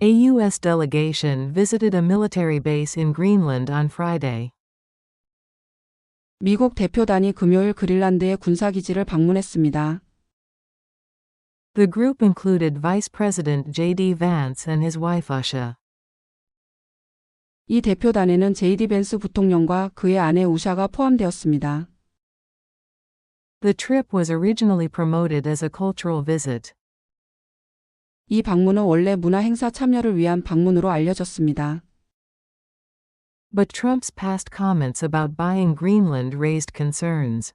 A U.S. delegation visited a military base in Greenland on Friday. 미국 대표단이 금요일 그린란드의 군사기지를 방문했습니다. The group included Vice President J.D. Vance and his wife Usha. 이 대표단에는 제이디 벤스 부통령과 그의 아내 우샤가 포함되었습니다. The trip was originally promoted as a cultural visit. 이 방문은 원래 문화 행사 참여를 위한 방문으로 알려졌습니다. But Trump's past comments about buying Greenland raised concerns.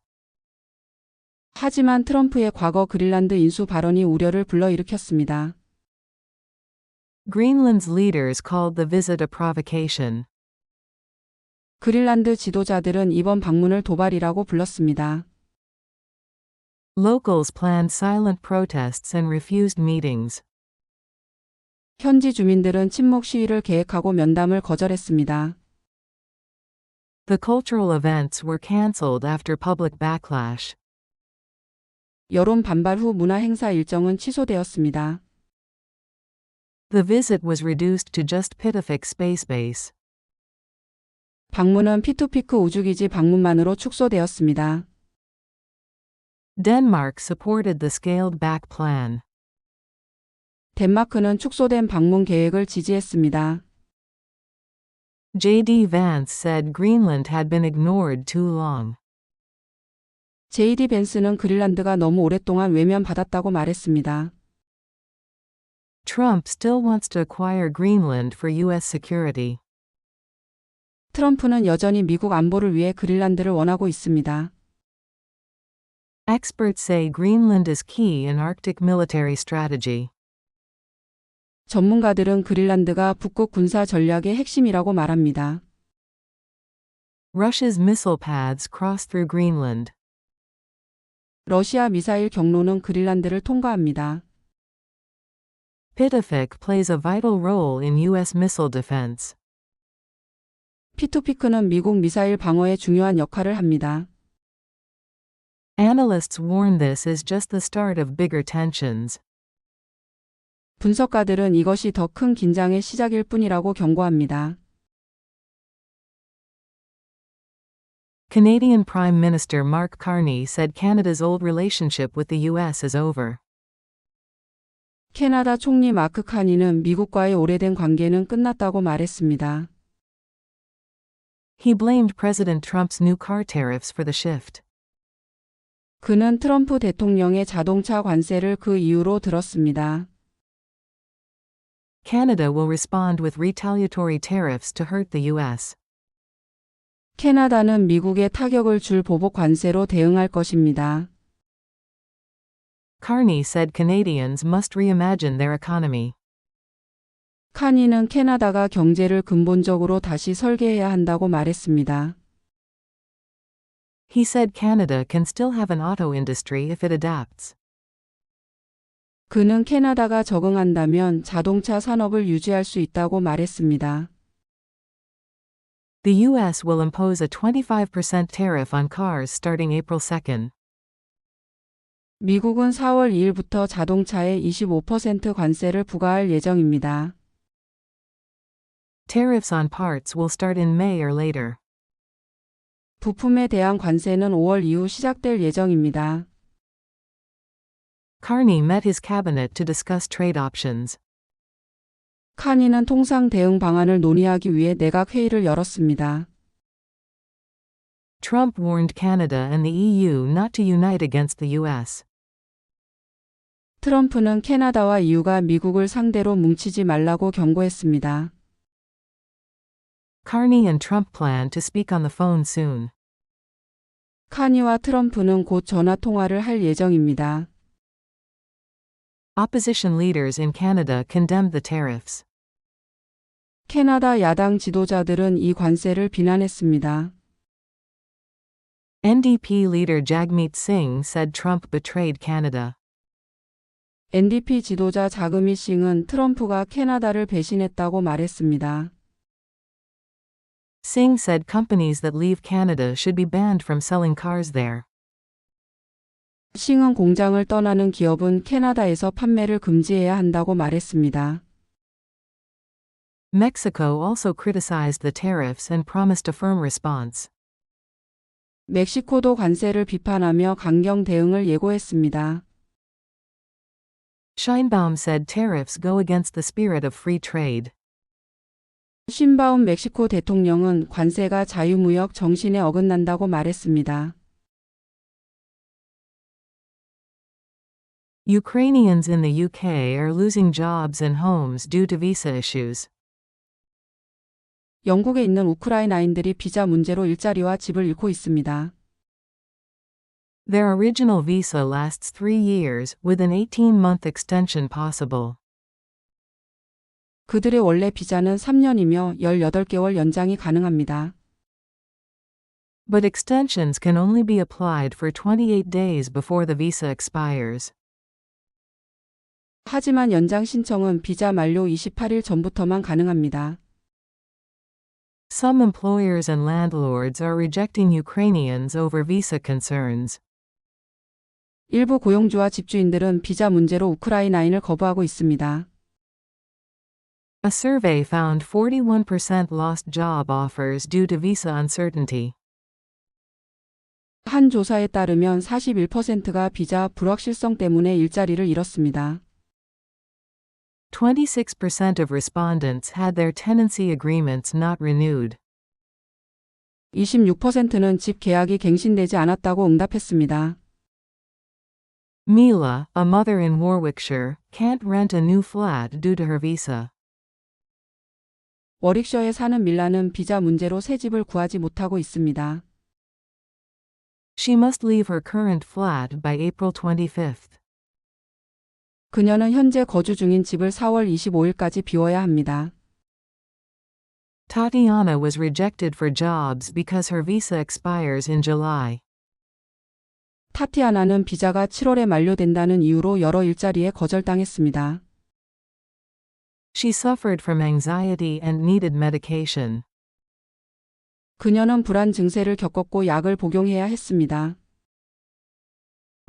하지만 트럼프의 과거 그린란드 인수 발언이 우려를 불러일으켰습니다. Greenland's leaders called the visit a provocation. 그린란드 지도자들은 이번 방문을 도발이라고 불렀습니다. Locals planned silent protests and refused meetings. 현지 주민들은 침묵 시위를 계획하고 면담을 거절했습니다. The cultural events were cancelled after public backlash. 여론 반발 후 문화 행사 일정은 취소되었습니다. The visit was reduced to just Pitafik Space Base. 방문은 피투피크 우주기지 방문만으로 축소되었습니다. Denmark supported the scaled back plan. 덴마크는 축소된 방문 계획을 지지했습니다. J.D. Vance said Greenland had been ignored too long. 제이디 벤스는 그린란드가 너무 오랫동안 외면받았다고 말했습니다. Trump still wants to acquire Greenland for U.S. security. 트럼프는 여전히 미국 안보를 위해 그린란드를 원하고 있습니다. Experts say Greenland is key in Arctic military strategy. 전문가들은 그린란드가 북극 군사 전략의 핵심이라고 말합니다. Russia's missile paths cross through Greenland. 러시아 미사일 경로는 그린란드를 통과합니다. Pitafik plays a vital role in U.S. missile defense. 피투피크는 미국 미사일 방어에 중요한 역할을 합니다. Analysts warn this is just the start of bigger tensions. 분석가들은 이것이 더 큰 긴장의 시작일 뿐이라고 경고합니다. Canadian Prime Minister Mark Carney said Canada's old relationship with the U.S. is over. 캐나다 총리 마크 카니는 미국과의 오래된 관계는 끝났다고 말했습니다. He blamed President Trump's new car tariffs for the shift. 그는 트럼프 대통령의 자동차 관세를 그 이유로 들었습니다. Canada will respond with retaliatory tariffs to hurt the U.S. 캐나다는 미국에 타격을 줄 보복 관세로 대응할 것입니다. Carney said Canadians must reimagine their economy. 카니는 캐나다가 경제를 근본적으로 다시 설계해야 한다고 말했습니다. He said Canada can still have an auto industry if it adapts. 그는 캐나다가 적응한다면 자동차 산업을 유지할 수 있다고 말했습니다. The U.S. will impose a 25% tariff on cars starting April 2nd. 미국은 4월 2일부터 자동차에 25% 관세를 부과할 예정입니다. Tariffs on parts will start in May or later. 부품에 대한 관세는 5월 이후 시작될 예정입니다. Carney met his cabinet to discuss trade options. 카니는 통상 대응 방안을 논의하기 위해 내각 회의를 열었습니다. Trump warned Canada and the EU not to unite against the U.S. 트럼프는 캐나다와 EU가 미국을 상대로 뭉치지 말라고 경고했습니다. Carney and Trump plan to speak on the phone soon. 카니와 트럼프는 곧 전화 통화를 할 예정입니다. Opposition leaders in Canada condemned the tariffs. 캐나다 야당 지도자들은 이 관세를 비난했습니다. NDP leader Jagmeet Singh said Trump betrayed Canada. NDP 지도자 자그미 싱은 트럼프가 캐나다를 배신했다고 말했습니다. Singh said companies that leave Canada should be banned from selling cars there. 싱은 공장을 떠나는 기업은 캐나다에서 판매를 금지해야 한다고 말했습니다. Mexico also criticized the tariffs and promised a firm response. 멕시코도 관세를 비판하며 강경 대응을 예고했습니다. Scheinbaum said tariffs go against the spirit of free trade. 신바움 멕시코 대통령은 관세가 자유무역 정신에 어긋난다고 말했습니다. Ukrainians in the UK are losing jobs and homes due to visa issues. 영국에 있는 우크라이나인들이 비자 문제로 일자리와 집을 잃고 있습니다. Their original visa lasts three years, with an 18 month extension possible. 그들의 원래 비자는 3년이며 18개월 연장이 가능합니다. But extensions can only be applied for 28 days before the visa expires. 하지만 연장 신청은 비자 만료 28일 전부터만 가능합니다. Some employers and landlords are rejecting Ukrainians over visa concerns. 일부 고용주와 집주인들은 비자 문제로 우크라이나인을 거부하고 있습니다. A survey found 41% lost job offers due to visa uncertainty. 한 조사에 따르면 41%가 비자 불확실성 때문에 일자리를 잃었습니다. 26% of respondents had their tenancy agreements not renewed. 26%는 집 계약이 갱신되지 않았다고 응답했습니다. Mila, a mother in Warwickshire, can't rent a new flat due to her visa. 워릭셔에 사는 밀라는 비자 문제로 새 집을 구하지 못하고 있습니다. She must leave her current flat by April 25th. 그녀는 현재 거주 중인 집을 4월 25일까지 비워야 합니다. Tatiana was rejected for jobs because her visa expires in July. 타티아나는 비자가 7월에 만료된다는 이유로 여러 일자리에 거절당했습니다. She suffered from anxiety and needed medication. 그녀는 불안 증세를 겪었고 약을 복용해야 했습니다.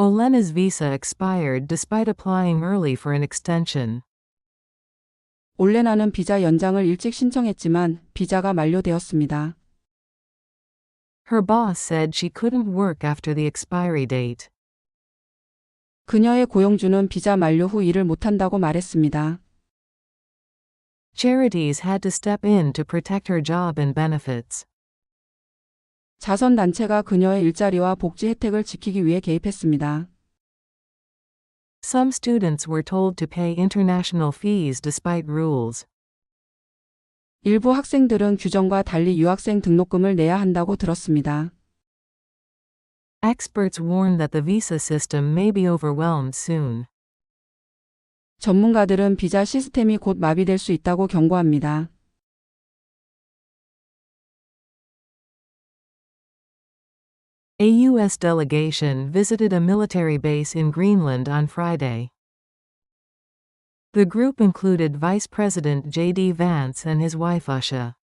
Olena's visa expired despite applying early for an extension. 올레나는 비자 연장을 일찍 신청했지만 비자가 만료되었습니다. Her boss said she couldn't work after the expiry date. 그녀의 고용주는 비자 만료 후 일을 못한다고 말했습니다. Charities had to step in to protect her job and benefits. 자선단체가 그녀의 일자리와 복지 혜택을 지키기 위해 개입했습니다. Some students were told to pay international fees despite rules. 일부 학생들은 규정과 달리 유학생 등록금을 내야 한다고 들었습니다. Experts warn that the visa system may be overwhelmed soon. 전문가들은 비자 시스템이 곧 마비될 수 있다고 경고합니다. A U.S. delegation visited a military base in Greenland on Friday. The group included Vice President J.D. Vance and his wife Usha.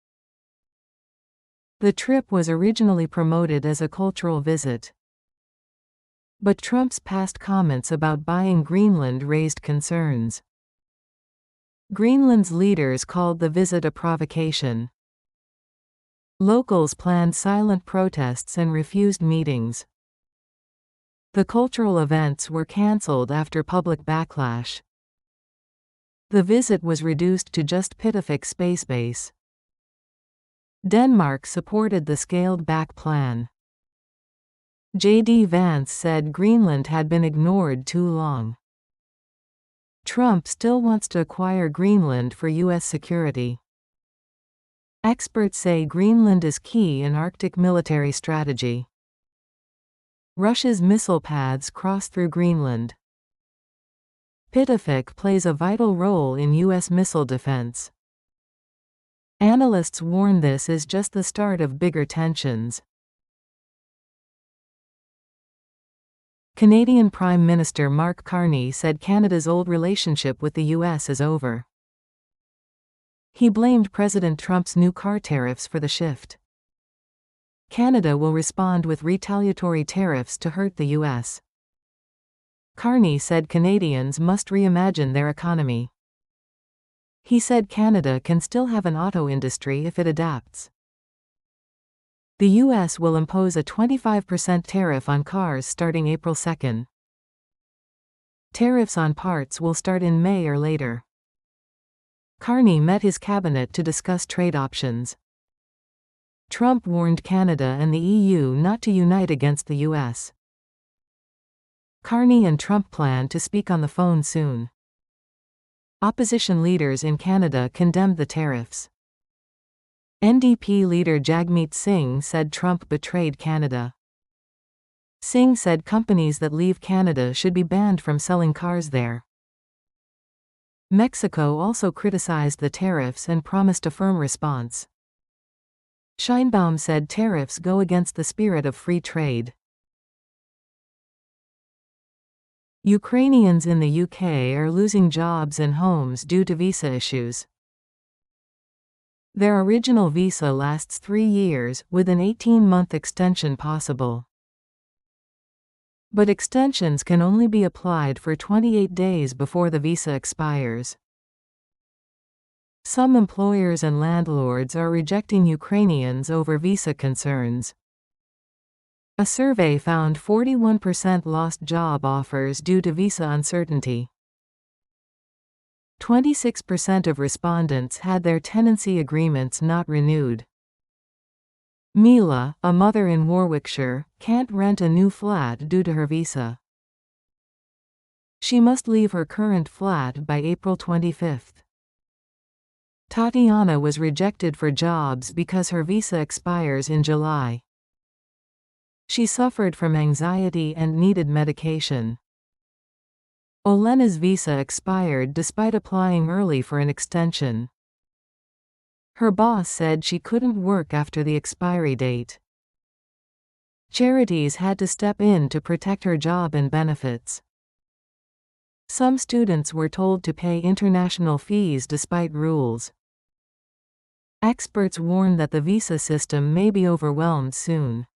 The trip was originally promoted as a cultural visit. But Trump's past comments about buying Greenland raised concerns. Greenland's leaders called the visit a provocation. Locals planned silent protests and refused meetings. The cultural events were cancelled after public backlash. The visit was reduced to just Pitafik Space Base. Denmark supported the scaled back plan. J.D. Vance said Greenland had been ignored too long. Trump still wants to acquire Greenland for U.S. security. Experts say Greenland is key in Arctic military strategy. Russia's missile paths cross through Greenland. Pitafik plays a vital role in U.S. missile defense. Analysts warn this is just the start of bigger tensions. Canadian Prime Minister Mark Carney said Canada's old relationship with the U.S. is over. He blamed President Trump's new car tariffs for the shift. Canada will respond with retaliatory tariffs to hurt the U.S. Carney said Canadians must reimagine their economy. He said Canada can still have an auto industry if it adapts. The U.S. will impose a 25% tariff on cars starting April 2. Tariffs on parts will start in May or later. Carney met his cabinet to discuss trade options. Trump warned Canada and the EU not to unite against the US. Carney and Trump plan to speak on the phone soon. Opposition leaders in Canada condemned the tariffs. NDP leader Jagmeet Singh said Trump betrayed Canada. Singh said companies that leave Canada should be banned from selling cars there. Mexico also criticized the tariffs and promised a firm response. Scheinbaum said tariffs go against the spirit of free trade. Ukrainians in the UK are losing jobs and homes due to visa issues. Their original visa lasts three years, with an 18 month extension possible. But extensions can only be applied for 28 days before the visa expires. Some employers and landlords are rejecting Ukrainians over visa concerns. A survey found 41% lost job offers due to visa uncertainty. 26% of respondents had their tenancy agreements not renewed. Mila, a mother in Warwickshire, can't rent a new flat due to her visa. She must leave her current flat by April 25. Tatiana was rejected for jobs because her visa expires in July. She suffered from anxiety and needed medication. Olena's visa expired despite applying early for an extension. Her boss said she couldn't work after the expiry date. Charities had to step in to protect her job and benefits. Some students were told to pay international fees despite rules. Experts warn that the visa system may be overwhelmed soon.